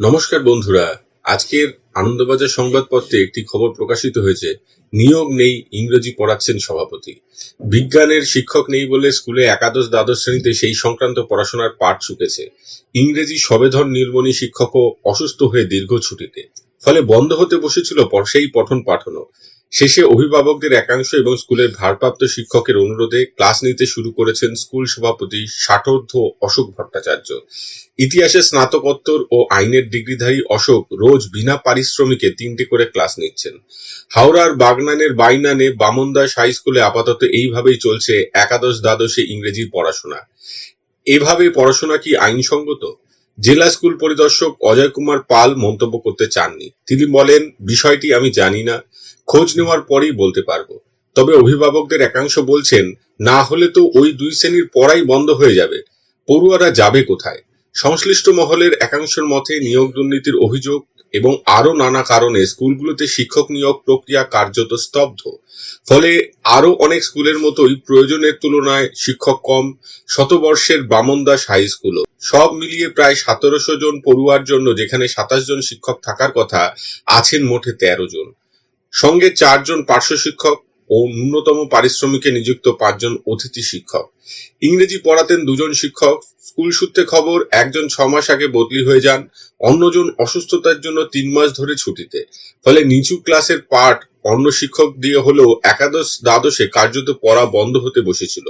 নমস্কার বন্ধুরা, আজকের আনন্দবাজার সংবাদপত্রে একটি খবর প্রকাশিত হয়েছে। নিয়োগ নেই, ইংরেজি পড়াচ্ছেন সভাপতি। বিজ্ঞানের শিক্ষক নেই বলে স্কুলে একাদশ দ্বাদশ শ্রেণীতে সেই সংক্রান্ত পড়াশোনার পাঠ চুকেছে। ইংরেজি সবেধন নীলমণি শিক্ষকও অসুস্থ হয়ে দীর্ঘ ছুটিতে। ফলে বন্ধ হতে বসেছিল সেই পঠন পাঠনও। শেষে অভিভাবকদের একাংশ এবং স্কুলের ভারপ্রাপ্ত শিক্ষকের অনুরোধে ক্লাস নিতে শুরু করেছেন স্কুল সভাপতি ষাটোর্ধ অশোক ভট্টাচার্য। ইতিহাসে স্নাতকোত্তর ও আইনের ডিগ্রিধারী অশোক রোজ বিনা পারিশ্রমিকে তিনটে করে ক্লাস নিচ্ছেন। হাওড়ার বাগনানের বাইনানে বামনদাস হাই স্কুলে আপাতত এইভাবেই চলছে একাদশ দ্বাদশে ইংরেজির পড়াশোনা। এভাবে পড়াশোনা কি আইনসঙ্গত? জেলা স্কুল পরিদর্শক অজয় কুমার পাল মন্তব্য করতে চাননি। তিনি বলেন, বিষয়টি আমি জানি না। খোঁজ নেওয়ার পরেই বলতে পারব। তবে অভিভাবকদের একাংশ বলছেন, না হলে তো ওই দুই শ্রেণির পড়াই বন্ধ হয়ে যাবে। পড়ুয়ারা যাবে কোথায়? সংশ্লিষ্ট মহলের একাংশের মতে নিয়োগ দুর্নীতির অভিযোগ এবং আরও নানা কারণে স্কুলগুলোতে শিক্ষক নিয়োগ প্রক্রিয়া কার্যত স্তব্ধ। ফলে আরও অনেক স্কুলের মতোই প্রয়োজনের তুলনায় শিক্ষক কম। শতবর্ষের বামনদাস হাই স্কুলও। সব মিলিয়ে প্রায় সতেরোশো জন পড়ুয়ার জন্য যেখানে সাতাশ জন শিক্ষক থাকার কথা আছেন মোটে তেরো জন। সঙ্গে চারজন পার্শ্ব শিক্ষক ও ন্যূনতম পারিশ্রমিকে নিযুক্ত পাঁচজন অতিথি শিক্ষক। ইংরেজি পড়াতেন দুজন শিক্ষক। স্কুল সূত্রে খবর, একজন ছ মাস আগে বদলি হয়ে যান, অন্যজন অসুস্থতার জন্য তিন মাস ধরে ছুটিতে। ফলে নিচু ক্লাসের পাঠ অন্য শিক্ষক দিয়ে হলেও একাদশ দ্বাদশে কার্যত পড়া বন্ধ হতে বসেছিল।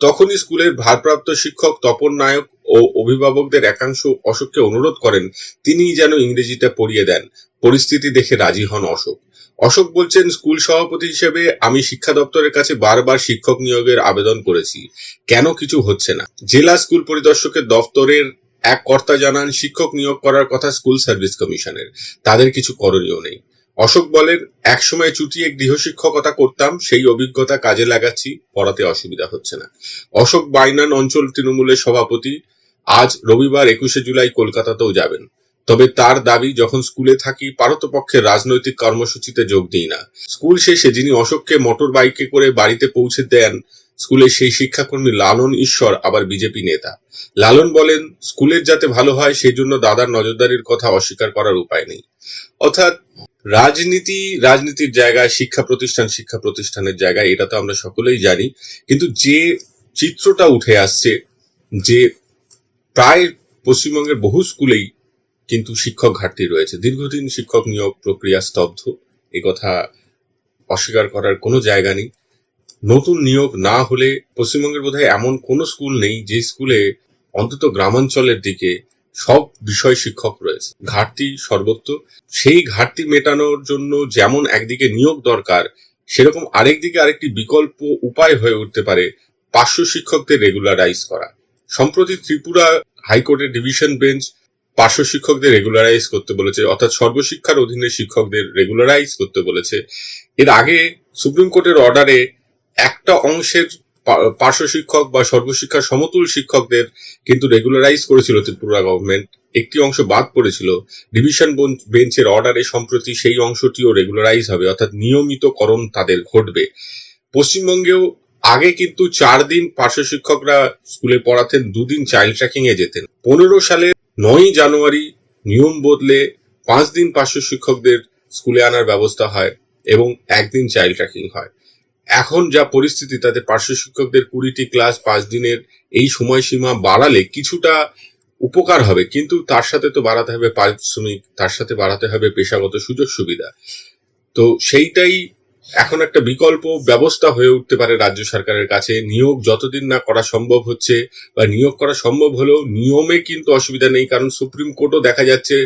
তখনই স্কুলের ভারপ্রাপ্ত শিক্ষক তপন নায়ক ও অভিভাবকদের একাংশ অশোককে অনুরোধ করেন, তিনিই যেন ইংরেজিটা পড়িয়ে দেন। পরিস্থিতি দেখে রাজি হন অশোক। অশোক বলছেন, স্কুল সভাপতি হিসেবে আমি শিক্ষা দপ্তরের কাছে বারবার শিক্ষক নিয়োগের আবেদন করেছি। কেন কিছু হচ্ছে না? জেলা স্কুল পরিদর্শকের দপ্তরের এক কর্তা জানান, শিক্ষক নিয়োগ করার কথা স্কুল সার্ভিস কমিশনের। তাদের কিছু করণীয় নেই। অশোক বলেন, একসময় চুটিয়ে গৃহশিক্ষকতা করতাম, সেই অভিজ্ঞতা কাজে লাগাচ্ছি, পড়াতে অসুবিধা হচ্ছে না। অশোক বাইনান অঞ্চল তৃণমূলের সভাপতি, আজ রবিবার একুশে জুলাই কলকাতাতেও যাবেন। তবে তার দাবি, যখন স্কুলে থাকি, পারতপক্ষে রাজনৈতিক কর্মসূচিতে যোগ দিই না। স্কুল শেষে যিনি অশোককে মোটর বাইকে করে বাড়িতে পৌঁছে দেন, স্কুলের সেই শিক্ষাকর্মী লালন ঈশ্বর, আবার বিজেপি নেতা। লালন বলেন, স্কুলের যাতে ভালো হয় সেই জন্য দাদার নজরদারির কথা অস্বীকার করার উপায় নেই। অর্থাৎ রাজনীতি, রাজনীতির জায়গায়, শিক্ষা প্রতিষ্ঠান, শিক্ষা প্রতিষ্ঠানের জায়গায়, এটা তো আমরা সকলেই জানি। কিন্তু যে চিত্রটা উঠে আসছে, যে প্রায় পশ্চিমবঙ্গের বহু স্কুলেই কিন্তু শিক্ষক ঘাটতি রয়েছে। দীর্ঘদিন শিক্ষক নিয়োগ প্রক্রিয়া স্তব্ধ কথা অস্বীকার করার কোনো জায়গা নেই। নতুন নিয়োগ না হলে পশ্চিমবঙ্গের বোধহয় এমন কোনো স্কুল নেই যে স্কুলে অন্তত গ্রামাঞ্চলের দিকে সব বিষয় শিক্ষক রয়েছে। ঘাটতি সর্বত্র। সেই ঘাটতি মেটানোর জন্য যেমন একদিকে নিয়োগ দরকার, সেরকম আরেকদিকে আরেকটি বিকল্প উপায় হয়ে উঠতে পারে পার্শ্ব শিক্ষকদের রেগুলারাইজ করা। সম্প্রতি ত্রিপুরা হাইকোর্টের ডিভিশন বেঞ্চ পার্শ্ব শিক্ষকদের রেগুলারাইজ করতে বলেছে, অর্থাৎ সর্বশিক্ষার অধীনে শিক্ষকদের রেগুলারাইজ করতে বলেছে। এর আগে সুপ্রিম কোর্টের অর্ডারে একটা অংশের পার্শ্ব শিক্ষক বা সর্বশিক্ষার সমতুল শিক্ষকদের কিন্তু রেগুলারাইজ করেছিল ত্রিপুরা গভর্নমেন্ট একটি অংশ বাদ পড়েছিল। ডিভিশন বেঞ্চের অর্ডারে সম্প্রতি সেই অংশটিও রেগুলারাইজ হবে, অর্থাৎ নিয়মিতকরণ তাদের ঘটবে। পশ্চিমবঙ্গেও আগে কিন্তু চার দিন পার্শ্ব শিক্ষকরা স্কুলে পড়াতেন, দুদিন চাইল্ড ট্র্যাকিং এ যেতেন। পনেরো সালে নয়ই জানুয়ারি নিয়ম বদলে পাঁচ দিন পার্শ্ব শিক্ষকদের স্কুলে আনার ব্যবস্থা হয় এবং একদিন চাইল্ড ট্র্যাকিং হয়। এখন যা পরিস্থিতি, তাতে পার্শ্ব শিক্ষকদের কুড়িটি ক্লাস পাঁচ দিনের এই সময়সীমা বাড়ালে কিছুটা উপকার হবে। কিন্তু তার সাথে তো বাড়াতে হবে পারিশ্রমিক, তার সাথে বাড়াতে হবে পেশাগত সুযোগ সুবিধা। তো সেইটাই এখন একটা বিকল্প ব্যবস্থা হয়ে উঠতে পারে রাজ্য সরকারের কাছে। নিয়োগ যতদিন না করা সম্ভব হচ্ছে বা নিয়োগ করা সম্ভব হলেও নিয়মে কিন্তু অসুবিধা নেই, কারণ সুপ্রিম কোর্টও দেখা যাচ্ছে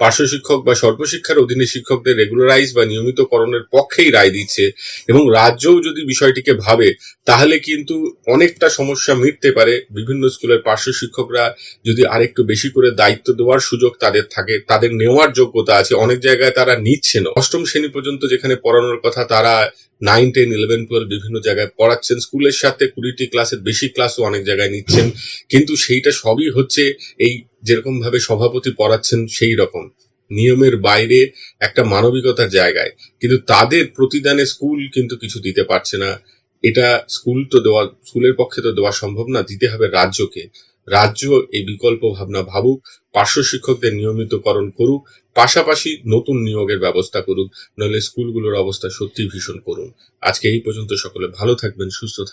পার্শ্ব শিক্ষক বা সর্বশিক্ষার অধীনে শিক্ষকদের রেগুলারাইজ বা নিয়মিতকরণের পক্ষেই রায় দিচ্ছে এবং রাজ্যও যদি বিষয়টিকে ভাবে, তাহলে কিন্তু অনেকটা সমস্যা মিটতে পারে। বিভিন্ন স্কুলের পার্শ্ব শিক্ষকরা যদি আরেকটু বেশি করে দায়িত্ব দেওয়ার সুযোগ তাদের থাকে, তাদের নেওয়ার যোগ্যতা আছে। অনেক জায়গায় তারা নিচ্ছে না। অষ্টম শ্রেণি পর্যন্ত যেখানে পড়ানোর কথা তারা নাইন টেন ইলেভেন টুয়েলভ বিভিন্ন জায়গায় পড়াচ্ছেন, স্কুলের সাথে কুড়িটি ক্লাসের বেশি ক্লাসও অনেক জায়গায় নিচ্ছেন। কিন্তু সেইটা সবই হচ্ছে এই যেরকম ভাবে সভাপতি পড়াচ্ছেন সেই রকম। নিয়মের বাইরে একটা মানবিকতার জায়গায়। কিন্তু তাদের প্রতিদানে স্কুল কিন্তু কিছু দিতে পারছে না। এটা স্কুল তো দেওয়া, স্কুলের পক্ষে তো দেওয়া সম্ভব না, দিতে হবে রাজ্যকে। রাজ্য এই বিকল্প ভাবনা ভাবুক, পার্শ্ব শিক্ষকদের নিয়মিতকরণ করুক, পাশাপাশি নতুন নিয়োগের ব্যবস্থা করুক, নইলে স্কুলগুলোর অবস্থা সত্যি ভীষণ করুন আজকে এই পর্যন্ত সকলে ভালো থাকবেন, সুস্থ থাকবেন।